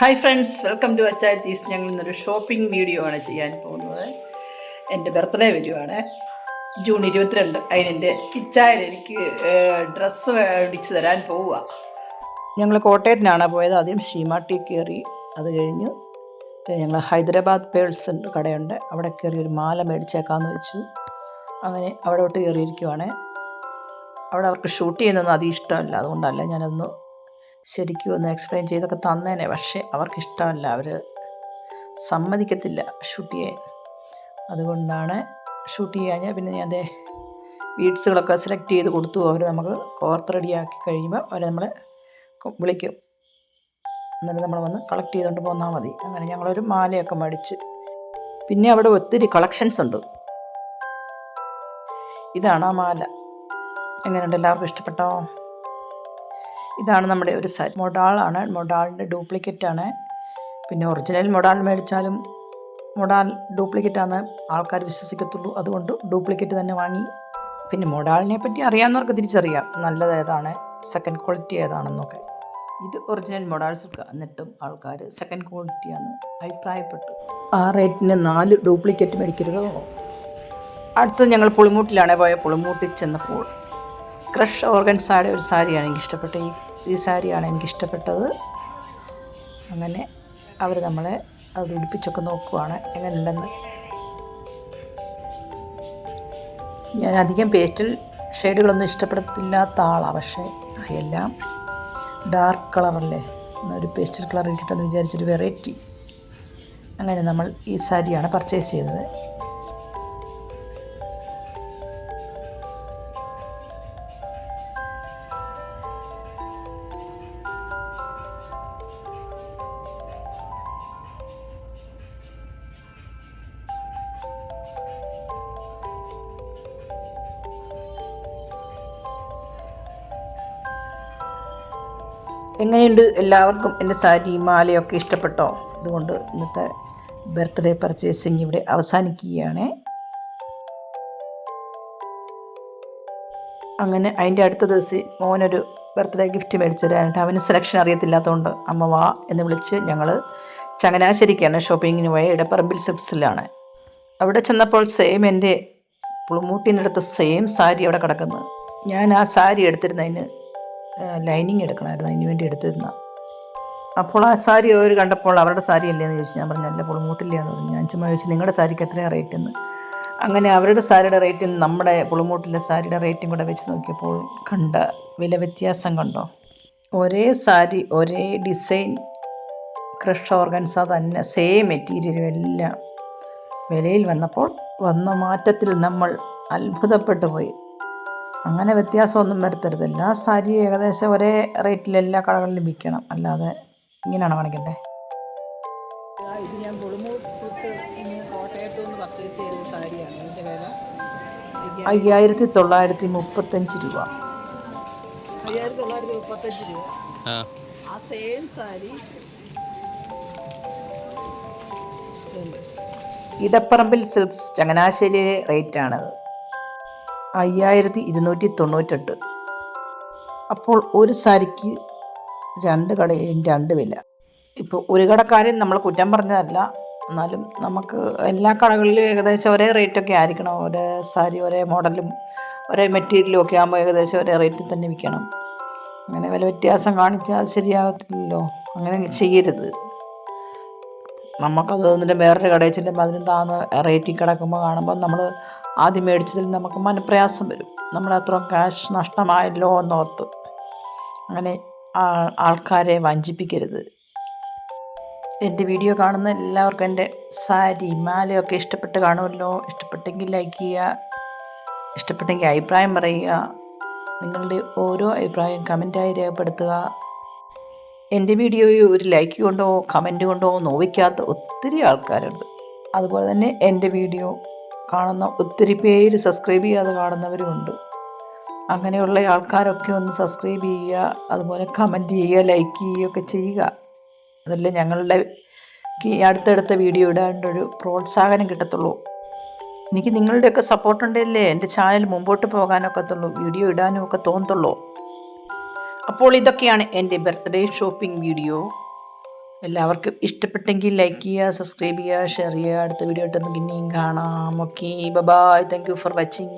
Hi friends welcome to Achayathees ഞങ്ങൾ ഇന്നൊരു shopping video ആണ് ചെയ്യാൻ പോകുന്നത്. എന്റെ ബർത്ത്ഡേ വരുവാണ് ജൂൺ ഇരുപത്തിരണ്ട്. അതിനെന്റെ ഇച്ചായൻ എനിക്ക് ഡ്രസ്സ് മേടിച്ച് തരാൻ പോവുക. ഞങ്ങൾ കോട്ടയത്തിനാണ് പോയത്. ആദ്യം ഷീമാട്ടി കയറി. അത് കഴിഞ്ഞ് ഞങ്ങൾ ഹൈദരാബാദ് പേൾസ് കടയുണ്ട്. അവിടെ കയറി ഒരു മാല മേടിച്ചേക്കാമെന്ന് വെച്ചു. അങ്ങനെ അവിടോട്ട് കയറിയിരിക്കുവാണ്. അവിടെ അവർക്ക് ഷൂട്ട് ചെയ്യുന്നതൊന്നും അധികം ഇഷ്ടമല്ല. അതുകൊണ്ടല്ല ഞാനൊന്ന് ശരിക്കും ഒന്ന് എക്സ്പ്ലെയിൻ ചെയ്തൊക്കെ തന്നേനെ. പക്ഷേ അവർക്ക് ഇഷ്ടമല്ല അവർ സമ്മതിക്കത്തില്ല ഷൂട്ട് ചെയ്യാൻ അതുകൊണ്ടാണ് ഷൂട്ട് ചെയ്യാൻ പിന്നെ ഞാൻ അതേ ബീഡ്സുകളൊക്കെ സെലക്ട് ചെയ്ത് കൊടുത്തു. അവർ നമുക്ക് കോർത്ത് റെഡിയാക്കി കഴിയുമ്പോൾ അവരെ നമ്മളെ വിളിക്കും. എന്നിട്ട് നമ്മൾ വന്ന് കളക്ട് ചെയ്തുകൊണ്ട് പോന്നാൽ മതി. അങ്ങനെ ഞങ്ങളൊരു മാലയൊക്കെ മേടിച്ച്. പിന്നെ അവിടെ ഒത്തിരി കളക്ഷൻസ് ഉണ്ട്. ഇതാണ് ആ മാല. എങ്ങനെയുണ്ട്? എല്ലാവർക്കും ഇഷ്ടപ്പെട്ടോ? ഇതാണ് നമ്മുടെ ഒരു സാരി മൊഡാളാണ് മൊഡാളിന്റെ ആണ്. പിന്നെ ഒറിജിനൽ മൊഡാൾ മേടിച്ചാലും മൊഡാൾ ആണ്. ആൾക്കാർ വിശ്വസിക്കത്തുള്ളൂ. അതുകൊണ്ട് ഡ്യൂപ്ലിക്കേറ്റ് തന്നെ വാങ്ങി. പിന്നെ മൊഡാളിനെ പറ്റി അറിയാവുന്നവർക്ക് തിരിച്ചറിയാം. നല്ലത് ഏതാണ്? സെക്കൻഡ് ക്വാളിറ്റി ഏതാണെന്നൊക്കെ. ഇത് ഒറിജിനൽ മൊഡാൾ സിൽക്ക് എന്നിട്ടും ആൾക്കാർ സെക്കൻഡ് ക്വാളിറ്റിയാണ് അഭിപ്രായപ്പെട്ടു. ആ റേറ്റിന് നാല് ഡ്യൂപ്ലിക്കേറ്റ് മേടിക്കരുതോ? അടുത്തത് ഞങ്ങൾ പുളിമൂട്ടിലാണ് പോയ. പുളിമൂട്ടിൽ ചെന്നപ്പോൾ ക്രഷ് ഓർഗൻസായുടെ ഒരു സാരിയാണ് എനിക്ക് ഇഷ്ടപ്പെട്ട ഈ ഈ സാരിയാണ് എനിക്ക് ഇഷ്ടപ്പെട്ടത് അങ്ങനെ അവർ നമ്മളെ അത് ഉടുപ്പിച്ചൊക്കെ നോക്കുവാണ് എങ്ങനെയുണ്ടെന്ന്. ഞാൻ അധികം പേസ്റ്റൽ ഷെയ്ഡുകളൊന്നും ഇഷ്ടപ്പെടത്തില്ലാത്ത ആളാണ് പക്ഷേ എല്ലാം ഡാർക്ക് കളറല്ലേ? ഒരു പേസ്റ്റൽ കളർ കിട്ടുമെന്ന് വിചാരിച്ചൊരു വെറൈറ്റി. അങ്ങനെ നമ്മൾ ഈ സാരിയാണ് പർച്ചേസ് ചെയ്തത് എങ്ങനെയുണ്ട് എല്ലാവർക്കും എന്റെ സാരി മാലയൊക്കെ ഇഷ്ടപ്പെട്ടോ? അതുകൊണ്ട് ഇന്നത്തെ ബർത്ത്ഡേ പർച്ചേസിങ് ഇവിടെ അവസാനിക്കുകയാണ്. അങ്ങനെ അതിന്റെ അടുത്ത ദിവസം മോനൊരു ബർത്ത്ഡേ ഗിഫ്റ്റ് മേടിച്ചു തരാനായിട്ട് അവന് സെലക്ഷൻ അറിയത്തില്ലാത്തതുകൊണ്ട് അമ്മ വാ എന്ന് വിളിച്ച് ഞങ്ങൾ ചങ്ങനാശ്ശേരിക്കാണ് ഷോപ്പിങ്ങിന് പോയ ഇടപ്പറമ്പിൽ സെക്സിലാണ് അവിടെ ചെന്നപ്പോൾ സെയിം എന്റെ പുളുമൂട്ടിനടുത്ത് സെയിം സാരി അവിടെ കിടക്കുന്നത് ഞാൻ ആ സാരി എടുത്തിരുന്നതിന് ലൈനിങ് എടുക്കണമായിരുന്നു. അതിന് വേണ്ടി എടുത്തിരുന്ന. അപ്പോൾ ആ സാരി അവർ കണ്ടപ്പോൾ അവരുടെ സാരി അല്ലേന്ന് ചോദിച്ചു. ഞാൻ പറഞ്ഞു അല്ല പുളിമൂട്ടില്ലേ എന്ന് പറഞ്ഞു. ഞാൻ ചുമ്മാ ചോദിച്ചു നിങ്ങളുടെ സാരിക്ക് എത്രയാണ് റേറ്റ് എന്ന് അങ്ങനെ അവരുടെ സാരിയുടെ റേറ്റും നമ്മുടെ പുളിമൂട്ടിലെ സാരിയുടെ റേറ്റും കൂടെ വെച്ച് നോക്കിയപ്പോൾ കണ്ട വില വ്യത്യാസം കണ്ടോ? ഒരേ സാരി ഒരേ ഡിസൈൻ ക്രഷ് ഓർഗൻസ തന്നെ സെയിം മെറ്റീരിയലും എല്ലാം വിലയിൽ വന്നപ്പോൾ വന്ന മാറ്റത്തിൽ നമ്മൾ അത്ഭുതപ്പെട്ടു പോയി. അങ്ങനെ വ്യത്യാസമൊന്നും വരുത്തരുത് എല്ലാ സാരിയും ഏകദേശം ഒരേ റേറ്റിൽ എല്ലാ കടകളിലും വിൽക്കണം അല്ലാതെ ഇങ്ങനെയാണ് കാണിക്കണ്ടേ? ഇത് ഞാൻ കോട്ടയത്ത് നിന്ന് പർച്ചേസ് ചെയ്ത സാരിയാണ്. ഇതിന്റെ വില അയ്യായിരത്തി തൊള്ളായിരത്തി മുപ്പത്തഞ്ച് രൂപ. അയ്യായിരത്തി തൊള്ളായിരത്തി മുപ്പത്തഞ്ച് രൂപ. ആ. ആ സെയിം സാരി. ഇടപ്പറമ്പിൽ സിൽക്സ് ചങ്ങനാശ്ശേരിയിലെ റേറ്റാണത് അയ്യായിരത്തി ഇരുന്നൂറ്റി തൊണ്ണൂറ്റെട്ട് അപ്പോൾ ഒരു സാരിക്ക് രണ്ട് കടയിലും രണ്ട് വില. ഇപ്പോൾ ഒരു കടക്കാരൻ നമ്മൾ കുറ്റം പറഞ്ഞതല്ല. എന്നാലും നമുക്ക് എല്ലാ കടകളിലും ഏകദേശം ഒരേ റേറ്റൊക്കെ ആയിരിക്കണം. ഒരേ സാരി ഒരേ മോഡലും ഒരേ മെറ്റീരിയലും ഒക്കെ ആകുമ്പോൾ ഏകദേശം ഒരേ റേറ്റിൽ തന്നെ വിൽക്കണം. അങ്ങനെ വില വ്യത്യാസം കാണിച്ചാൽ ശരിയാകത്തില്ലല്ലോ അങ്ങനെ ചെയ്യരുത്. നമുക്കത് അതിന്റെ വേറൊരു കടയിൽ ചെല്ലുമ്പോൾ അതിന് താന്ന് റേറ്റിൽ കിടക്കുമ്പോൾ കാണുമ്പോൾ നമ്മൾ ആദ്യം മേടിച്ചതിൽ നമുക്ക് മനപ്രയാസം വരും. നമ്മൾ അത്ര ക്യാഷ് നഷ്ടമായല്ലോ എന്നോർത്ത്. അങ്ങനെ ആൾക്കാരെ വഞ്ചിപ്പിക്കരുത്. എന്റെ വീഡിയോ കാണുന്ന എല്ലാവർക്കും എന്റെ സാരി മാലയൊക്കെ ഇഷ്ടപ്പെട്ട് കാണുമല്ലോ. ഇഷ്ടപ്പെട്ടെങ്കിൽ ലൈക്ക് ചെയ്യുക. ഇഷ്ടപ്പെട്ടെങ്കിൽ അഭിപ്രായം പറയുക. നിങ്ങളുടെ ഓരോ അഭിപ്രായം കമന്റായി രേഖപ്പെടുത്തുക. എന്റെ വീഡിയോയിൽ ഒരു ലൈക്ക് കൊണ്ടോ കമന്റ് കൊണ്ടോ നോവിക്കാത്ത ഒത്തിരി ആൾക്കാരുണ്ട്. അതുപോലെ തന്നെ എന്റെ വീഡിയോ കാണുന്ന ഒത്തിരി പേര് സബ്സ്ക്രൈബ് ചെയ്യാതെ കാണുന്നവരുമുണ്ട്. അങ്ങനെയുള്ള ആൾക്കാരൊക്കെ ഒന്ന് സബ്സ്ക്രൈബ് ചെയ്യുക അതുപോലെ കമന്റ് ചെയ്യുക ലൈക്ക് ചെയ്യുകയൊക്കെ ചെയ്യുക. അതല്ലേ ഞങ്ങളുടെ അടുത്തടുത്ത വീഡിയോ ഇടാണ്ടൊരു പ്രോത്സാഹനം കിട്ടത്തുള്ളൂ. എനിക്ക് നിങ്ങളുടെയൊക്കെ സപ്പോർട്ട് ഉണ്ടല്ലേ? എന്റെ ചാനൽ മുമ്പോട്ട് പോകാനൊക്കത്തുള്ളൂ വീഡിയോ ഇടാനും ഒക്കെ തോന്നത്തുള്ളൂ. അപ്പോൾ ഇതൊക്കെയാണ് എന്റെ ബർത്ത്ഡേ ഷോപ്പിംഗ് വീഡിയോ. എല്ലാവർക്കും ഇഷ്ടപ്പെട്ടെങ്കിൽ ലൈക്ക് ചെയ്യുക സബ്സ്ക്രൈബ് ചെയ്യുക ഷെയർ ചെയ്യുക. അടുത്ത വീഡിയോ ആയിട്ട് നമുക്ക് ഇനിയും കാണാം. Okay bye thank you for watching